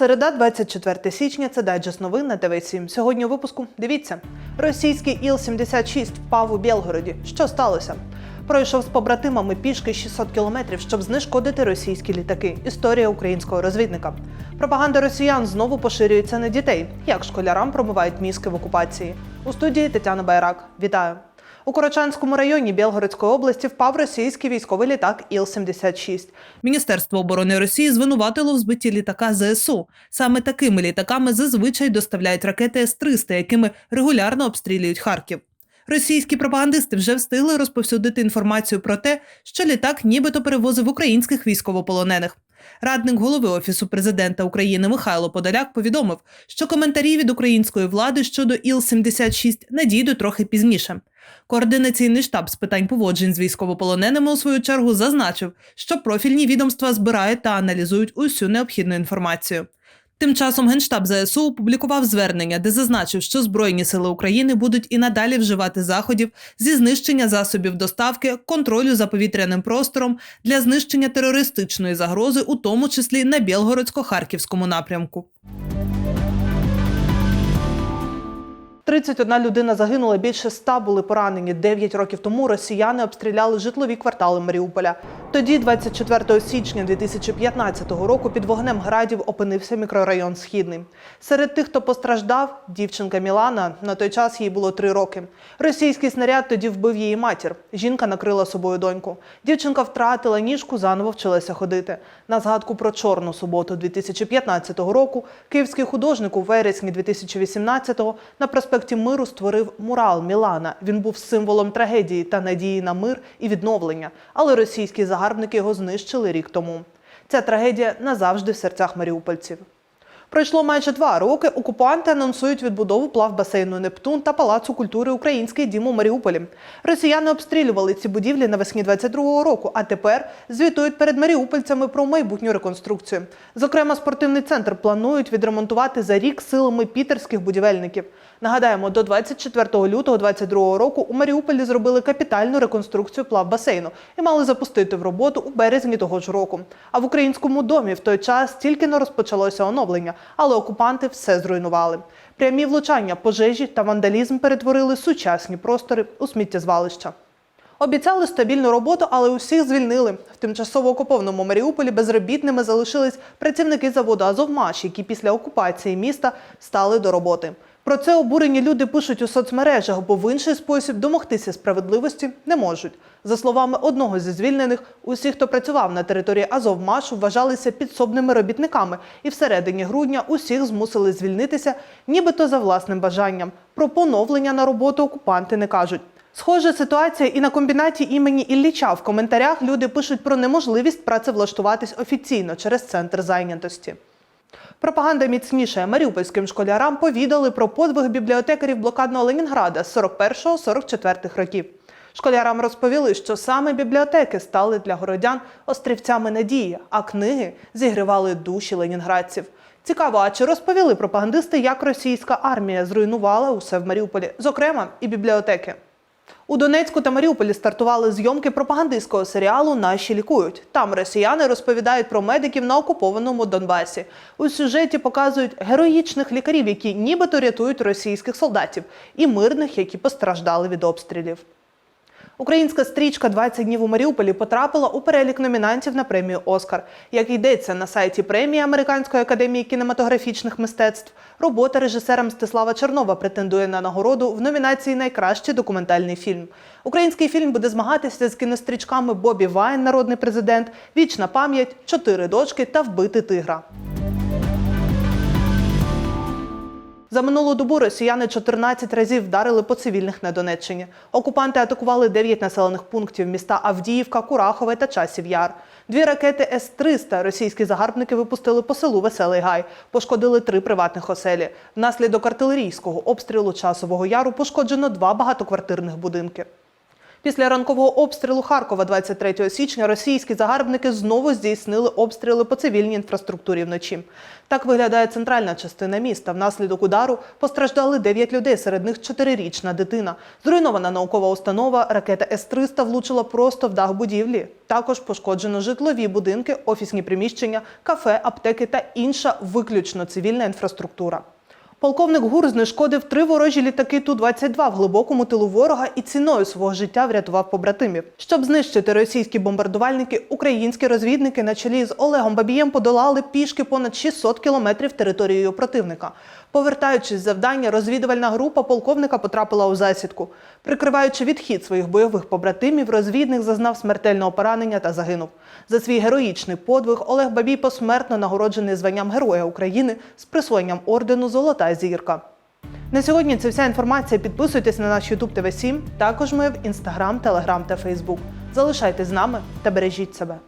Середа, 24 січня. Це дайджест новин на ТВ 7 Сьогодні у випуску дивіться: російський Іл-76 впав у Білгороді. Що сталося? Пройшов з побратимами пішки 600 кілометрів, щоб знешкодити російські літаки. Історія українського розвідника. Пропаганда росіян знову поширюється на дітей. Як школярам промивають мізки в окупації? У студії Тетяна Байрак. Вітаю. У Корочанському районі Білгородської області впав російський військовий літак Іл-76. Міністерство оборони Росії звинуватило в збитті літака ЗСУ. Саме такими літаками зазвичай доставляють ракети С-300, якими регулярно обстрілюють Харків. Російські пропагандисти вже встигли розповсюдити інформацію про те, що літак нібито перевозив українських військовополонених. Радник голови Офісу президента України Михайло Подоляк повідомив, що коментарі від української влади щодо Іл-76 надійдуть трохи пізніше. Координаційний штаб з питань поводжень з військовополоненими у свою чергу зазначив, що профільні відомства збирають та аналізують усю необхідну інформацію. Тим часом Генштаб ЗСУ опублікував звернення, де зазначив, що Збройні сили України будуть і надалі вживати заходів зі знищення засобів доставки, контролю за повітряним простором для знищення терористичної загрози, у тому числі на Білгородсько-Харківському напрямку. 31 людина загинула, більше ста були поранені. Дев'ять років тому росіяни обстріляли житлові квартали Маріуполя. Тоді, 24 січня 2015 року, під вогнем градів опинився мікрорайон Східний. Серед тих, хто постраждав, дівчинка Мілана. На той час їй було три роки. Російський снаряд тоді вбив її матір. Жінка накрила собою доньку. Дівчинка втратила ніжку, заново вчилася ходити. На згадку про чорну суботу 2015 року київський художник у вересні 2018-го на проспекті Миру створив мурал Мілана. Він був символом трагедії та надії на мир і відновлення. Але російські загарбники його знищили рік тому. Ця трагедія назавжди в серцях маріупольців. Пройшло майже два роки. Окупанти анонсують відбудову плавбасейну Нептун та палацу культури Український дім у Маріуполі. Росіяни обстрілювали ці будівлі навесні 22-го року, а тепер звітують перед маріупольцями про майбутню реконструкцію. Зокрема, спортивний центр планують відремонтувати за рік силами пітерських будівельників. Нагадаємо, до 24 лютого 2022 року у Маріуполі зробили капітальну реконструкцію плавбасейну і мали запустити в роботу у березні того ж року. А в українському домі в той час тільки не розпочалося оновлення, але окупанти все зруйнували. Прямі влучання, пожежі та вандалізм перетворили сучасні простори у сміттєзвалища. Обіцяли стабільну роботу, але усіх звільнили. В тимчасово окупованому Маріуполі безробітними залишились працівники заводу Азовмаш, які після окупації міста стали до роботи. Про це обурені люди пишуть у соцмережах, бо в інший спосіб домогтися справедливості не можуть. За словами одного зі звільнених, усі, хто працював на території Азовмашу, вважалися підсобними робітниками, і всередині грудня усіх змусили звільнитися, нібито за власним бажанням. Про поновлення на роботу окупанти не кажуть. Схожа ситуація і на комбінаті імені Ілліча. В коментарях люди пишуть про неможливість працевлаштуватись офіційно через центр зайнятості. Пропаганда міцніше маріупольським школярам повідали про подвиг бібліотекарів блокадного Ленінграда з 41-44 років. Школярам розповіли, що саме бібліотеки стали для городян острівцями надії, а книги зігрівали душі ленінградців. Цікаво, а чи розповіли пропагандисти, як російська армія зруйнувала усе в Маріуполі, зокрема і бібліотеки? У Донецьку та Маріуполі стартували зйомки пропагандистського серіалу Наші лікують. Там росіяни розповідають про медиків на окупованому Донбасі. У сюжеті показують героїчних лікарів, які нібито рятують російських солдатів, і мирних, які постраждали від обстрілів. Українська стрічка «20 днів у Маріуполі потрапила у перелік номінантів на премію Оскар. Як йдеться на сайті премії Американської академії кінематографічних мистецтв, робота режисера Мстислава Чернова претендує на нагороду в номінації Найкращий документальний фільм. Український фільм буде змагатися з кінострічками Бобі Вайн, народний президент, Вічна пам'ять, Чотири дочки та Вбити тигра. За минулу добу росіяни 14 разів вдарили по цивільних на Донеччині. Окупанти атакували 9 населених пунктів міста Авдіївка, Курахове та Часів Яр. Дві ракети С-300 російські загарбники випустили по селу Веселий Гай. Пошкодили три приватних оселі. Внаслідок артилерійського обстрілу Часового Яру пошкоджено два багатоквартирних будинки. Після ранкового обстрілу Харкова 23 січня російські загарбники знову здійснили обстріли по цивільній інфраструктурі вночі. Так виглядає центральна частина міста. Внаслідок удару постраждали 9 людей, серед них 4-річна дитина. Зруйнована наукова установа, ракета С-300 влучила просто в дах будівлі. Також пошкоджено житлові будинки, офісні приміщення, кафе, аптеки та інша виключно цивільна інфраструктура. Полковник ГУР знешкодив три ворожі літаки Ту-22 в глибокому тилу ворога і ціною свого життя врятував побратимів. Щоб знищити російські бомбардувальники, українські розвідники на чолі з Олегом Бабієм подолали пішки понад 600 кілометрів територією противника. Повертаючись з завдання, розвідувальна група полковника потрапила у засідку. Прикриваючи відхід своїх бойових побратимів, розвідник зазнав смертельного поранення та загинув. За свій героїчний подвиг Олег Бабій посмертно нагороджений званням Героя України з присвоєнням ордену Золота зірка. На сьогодні це вся інформація. Підписуйтесь на наш YouTube TV 7 Також ми в Instagram, Telegram та Facebook. Залишайтесь з нами та бережіть себе.